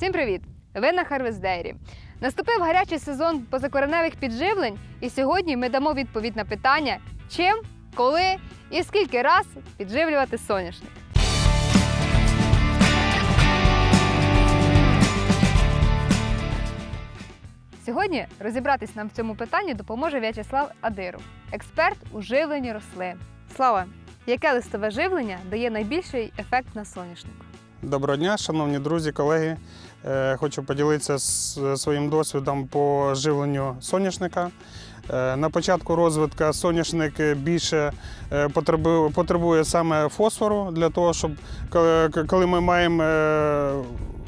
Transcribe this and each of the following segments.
Всім привіт! Ви на Харвестдейрі. Наступив гарячий сезон позакореневих підживлень, і сьогодні ми дамо відповідь на питання, чим, коли і скільки раз підживлювати соняшник. Сьогодні розібратись нам в цьому питанні допоможе В'ячеслав Адиров, експерт у живленні рослин. Слава, яке листове живлення дає найбільший ефект на соняшнику? Доброго дня, шановні друзі, колеги. Е, Хочу поділитися своїм досвідом по живленню соняшника. Е, На початку розвитку соняшник більше е, потребує, саме фосфору для того, щоб коли- ми маємо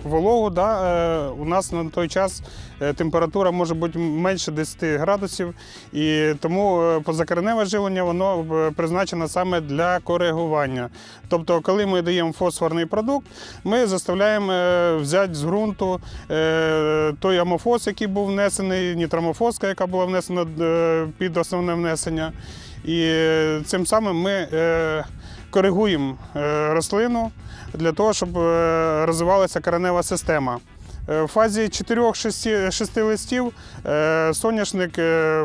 вологу, да, е, у нас на той час е, температура може бути менше 10 градусів, і тому е, позакореневе живлення воно призначено саме для коригування. Тобто, коли ми даємо фосфорний продукт, ми заставляємо взяти з ґрунту той амофос, який був внесений, нітромофоска, яка була внесена під основне внесення. І цим самим ми коригуємо е, рослину для того, щоб е, розвивалася коренева система. Е, В фазі 4-6 листів соняшник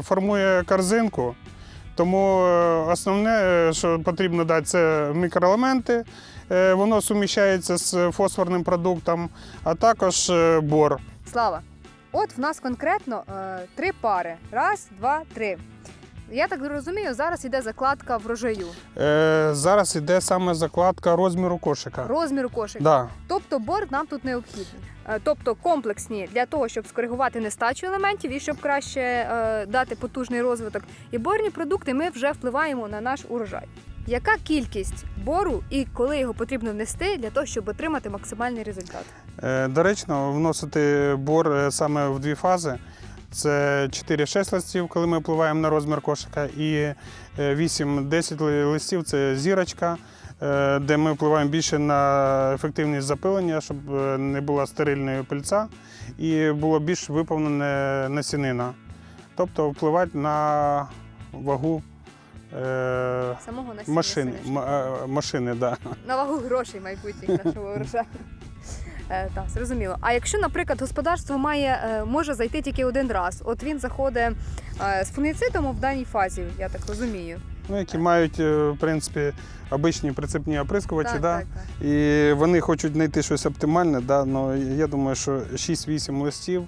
формує корзинку, тому основне, що потрібно дати, це мікроелементи. Воно суміщається з фосфорним продуктом, а також бор. Слава, от в нас конкретно е, три пари. Раз, два, три. Я так розумію, зараз іде закладка врожаю, Е, Зараз іде саме закладка розміру кошика. розміру кошика. Да. Тобто борт нам тут необхідний. Е, Тобто комплексні для того, щоб скоригувати нестачу елементів і щоб краще е, дати потужний розвиток. І борні продукти ми вже впливаємо на наш урожай. Яка кількість бору і коли його потрібно внести для того, щоб отримати максимальний результат? Е, Доречно вносити бор е, саме в дві фази. Це 4-6 листів, коли ми впливаємо на розмір кошика, і е, 8-10 листів це зірочка, е, де ми впливаємо більше на ефективність запилення, щоб е, не була стерильної пильця і було більш виповнене насінина. Тобто впливати на вагу е, Самого машини. е, машини да. на вагу грошей майбутніх нашого урожаю. Е, Так, зрозуміло. А якщо, наприклад, господарство має е, може зайти тільки один раз, от він заходить е, з фунгіцидом в даній фазі, я так розумію. Ну, які мають, е, в принципі, обичні прицепні оприскувачі. так, да? так, так. І вони хочуть знайти щось оптимальне, да? ну, я думаю, що 6-8 листів.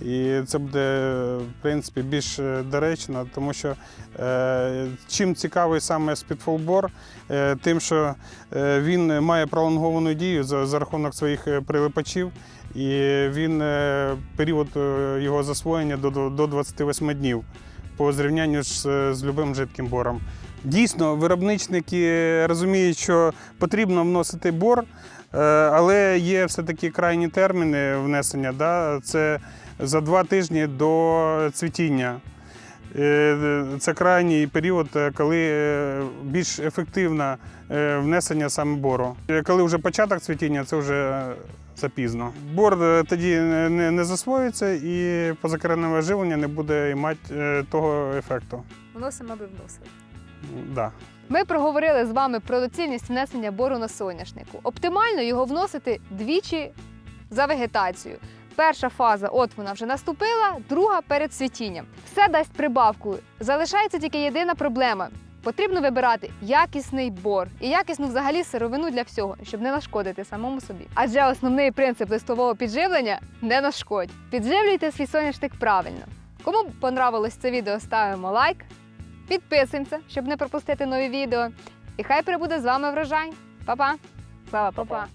І це буде в принципі більш е, доречно, тому що е, чим цікавий саме спідфолбор, е, тим, що е, він має пролонговану дію за, за рахунок своїх е, прилипачів, і він е, період е, його засвоєння до, до- до 28 днів по зрівнянню з, з любим жидким бором. Дійсно, виробничники розуміють, що потрібно вносити бор, але є все-таки крайні терміни внесення. Да? Це за два тижні до цвітіння. Е, Це крайній період, е, коли е, більш ефективне е, внесення саме бору. Е, Коли вже початок цвітіння, це вже е, запізно. Бор е, тоді не, засвоюється і позакореневе живлення не буде мати е, того ефекту. Вносимо, аби вносили. Да. Ми проговорили з вами про доцільність внесення бору на соняшнику. Оптимально його вносити двічі за вегетацію. Перша фаза, от вона вже наступила, друга перед цвітінням. Все дасть прибавку. Залишається тільки єдина проблема. Потрібно вибирати якісний бор і якісну взагалі сировину для всього, щоб не нашкодити самому собі. Адже основний принцип листового підживлення не нашкодь. Підживлюйте свій соняшник правильно. Кому понравилось це відео, ставимо лайк, підписуємося, щоб не пропустити нові відео. І хай прибуде з вами врожай. Па-па! Слава, па-па!